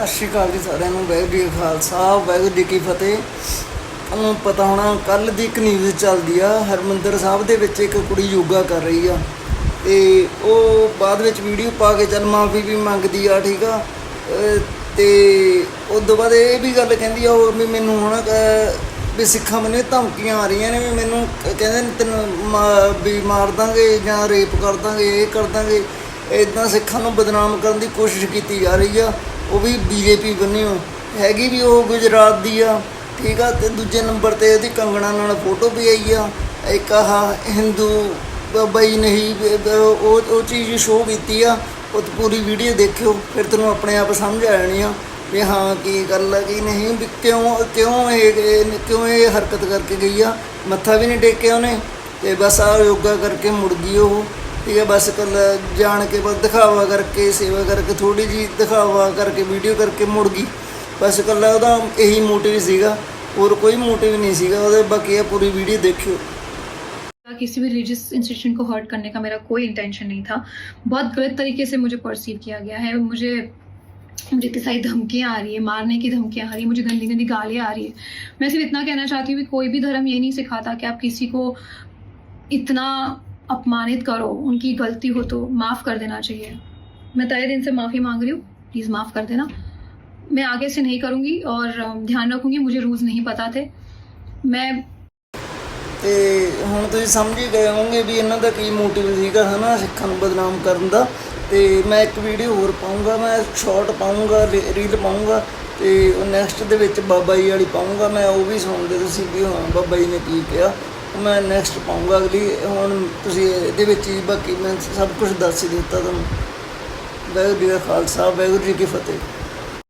ਸਤਿ ਸ਼੍ਰੀ ਅਕਾਲ ਜੀ ਸਾਰਿਆਂ ਨੂੰ, ਵਾਹਿਗੁਰੂ ਜੀ ਕਾ ਖਾਲਸਾ, ਵਾਹਿਗੁਰੂ ਜੀ ਕੀ ਫਤਿਹ। ਤੁਹਾਨੂੰ ਪਤਾ ਹੋਣਾ ਕੱਲ ਦੀ ਇੱਕ ਨਿਊਜ਼ ਚੱਲਦੀ ਆ, ਹਰਮੰਦਰ ਸਾਹਿਬ ਦੇ ਵਿੱਚ ਇੱਕ ਕੁੜੀ ਯੋਗਾ ਕਰ ਰਹੀ ਆ। ਤੇ ਉਹ ਬਾਅਦ ਵਿੱਚ ਵੀਡੀਓ ਪਾ ਕੇ ਚੱਲ ਮਾਫੀ ਵੀ ਮੰਗਦੀ ਆ, ਠੀਕ ਆ? ਅਹ ਤੇ ਉਸ ਤੋਂ ਬਾਅਦ ਇਹ ਵੀ ਗੱਲ ਕਹਿੰਦੀ ਆ ਹੋਰ ਵੀ ਮੈਨੂੰ ਹੁਣ ਵੀ ਸਿੱਖਾਂ ਮੈਨੂੰ ਧਮਕੀਆਂ ਆ ਰਹੀਆਂ ਨੇ ਵੀ ਮੈਨੂੰ ਕਹਿੰਦੇ ਨੇ ਤੈਨੂੰ ਮਾ- ਵੀ ਮਾਰ ਦਾਂਗੇ ਜਾਂ ਰੇਪ ਕਰ ਦਾਂਗੇ, ਇਹ ਕਰ ਦਾਂਗੇ। ਇਦਾਂ ਸਿੱਖਾਂ ਨੂੰ ਬਦਨਾਮ ਕਰਨ ਦੀ ਕੋਸ਼ਿਸ਼ ਕੀਤੀ ਜਾ ਰਹੀ ਆ। ਉਹ ਵੀ ਬੀਜੇਪੀ ਬੰਨਿਓ ਹੈਗੀ ਵੀ ਉਹ ਗੁਜਰਾਤ ਦੀ ਆ। ਠੀਕ ਆ, ਤੇ ਦੂਜੇ ਨੰਬਰ ਤੇ ਇਹਦੀ ਕੰਗਣਾ ਨਾਲ ਫੋਟੋ ਵੀ ਆਈ ਆ। ਇੱਕ ਆਹ ਹਿੰਦੂ ਬ- ਬਈ ਨਹੀਂ ਉਹ ਉਹ ਚੀਜ਼ ਸ਼ੋਅ ਕੀਤੀ ਆ। ਉਹ ਪੂਰੀ ਵੀਡੀਓ ਦੇਖਿਓ, ਫਿਰ ਤੈਨੂੰ ਆਪਣੇ ਆਪ ਸਮਝ ਆ ਜਾਣੀ ਆ ਵੀ ਹਾਂ, ਕੀ ਗੱਲ ਹੈ ਕੀ ਨਹੀਂ, ਵੀ ਕਿਉਂ ਕਿਉਂ ਇਹ, ਇਹ- ਕਿਉਂ ਇਹ ਹਰਕਤ ਕਰਕੇ ਗਈ ਆ। ਮੱਥਾ ਵੀ ਨਹੀਂ ਟੇਕਿਆ ਉਹਨੇ, ਤੇ ਬਸ ਆ ਯੋਗਾ ਕਰਕੇ ਮੁੜ ਗਈ ਉਹ। ਠੀਕ ਹੈ ਬਸ ਕੱਲ ਜਾਣ ਕੇ ਬਸ ਦਿਖਾਵਾ ਕਰਕੇ ਸੇਵਾ ਕਰਕੇ ਥੋੜੀ ਜੀ ਦਿਖਾਵਾ ਕਰਕੇ ਵੀਡੀਓ ਕਰਕੇ ਮੁੜ ਗਈ ਬਸ ਕੱਲਾ ਉਹਦਾ ਇਹੀ ਮੋਟਿਵ ਸੀਗਾ ਹੋਰ ਕੋਈ ਮੋਟਿਵ ਨਹੀਂ ਸੀਗਾ ਉਹਦੇ ਬਾਕੀ ਇਹ ਪੂਰੀ ਵੀਡੀਓ ਦੇਖਿਓ किसी भी रिलीजियस इंस्टीट्यूशन को हर्ट करने का मेरा कोई इंटेंशन नहीं था बहुत गलत तरीके से मुझे परसीव किया गया है मुझे मुझे इतनी सारी धमकियाँ आ रही है मारने की धमकियाँ आ रही है मुझे गंदी गंदी गालियाँ आ रही है मैं सिर्फ इतना कहना चाहती हूँ कि कोई भी धर्म ये नहीं सिखाता कि आप किसी को इतना अपमानित करो उनकी गलती हो तो माफ़ कर देना चाहिए मैं तय दिन से माफ़ी मांग रही हूँ प्लीज़ माफ़ कर देना मैं आगे से नहीं करूँगी और अ, ध्यान रखूँगी मुझे रूल्स नहीं पता थे मैं ਤੇ ਹੁਣ ਤੁਸੀਂ ਸਮਝ ਹੀ ਗਏ ਹੋਵੋਗੇ ਵੀ ਇਹਨਾਂ ਦਾ ਕੀ ਮੋਟਿਵ ਸੀਗਾ ਹਨਾ ਸਿੱਖਾਂ ਨੂੰ ਬਦਨਾਮ ਕਰਨ ਦਾ ਤੇ ਮੈਂ ਇੱਕ ਵੀਡੀਓ ਹੋਰ ਪਾਉਂਗਾ ਮੈਂ ਸ਼ਾਰਟ ਪਾਉਂਗਾ ਰੀਲ ਪਾਉਂਗਾ ਤੇ ਉਹ ਨੈਕਸਟ ਦੇ ਵਿੱਚ ਬਾਬਾ ਜੀ ਵਾਲੀ ਪਾਉਂਗਾ ਮੈਂ ਉਹ ਵੀ ਸੁਣਦੇ ਤੁਸੀਂ ਵੀ ਹਾਂ ਬਾਬਾ ਜੀ ਨੇ ਕੀ ਕਿਹਾ ਉਹ ਮੈਂ ਨੈਕਸਟ ਪਾਉਂਗਾ ਅਗਲੀ। ਹੁਣ ਤੁਸੀਂ ਇਹਦੇ ਵਿੱਚ ਹੀ ਬਾਕੀ ਮੈਂ ਸਭ ਕੁਝ ਦੱਸ ਹੀ ਦਿੱਤਾ ਤੁਹਾਨੂੰ। ਵਾਹਿਗੁਰੂ ਜੀ ਕਾ ਖਾਲਸਾ, ਵਾਹਿਗੁਰੂ ਜੀ ਕੀ ਫਤਿਹ।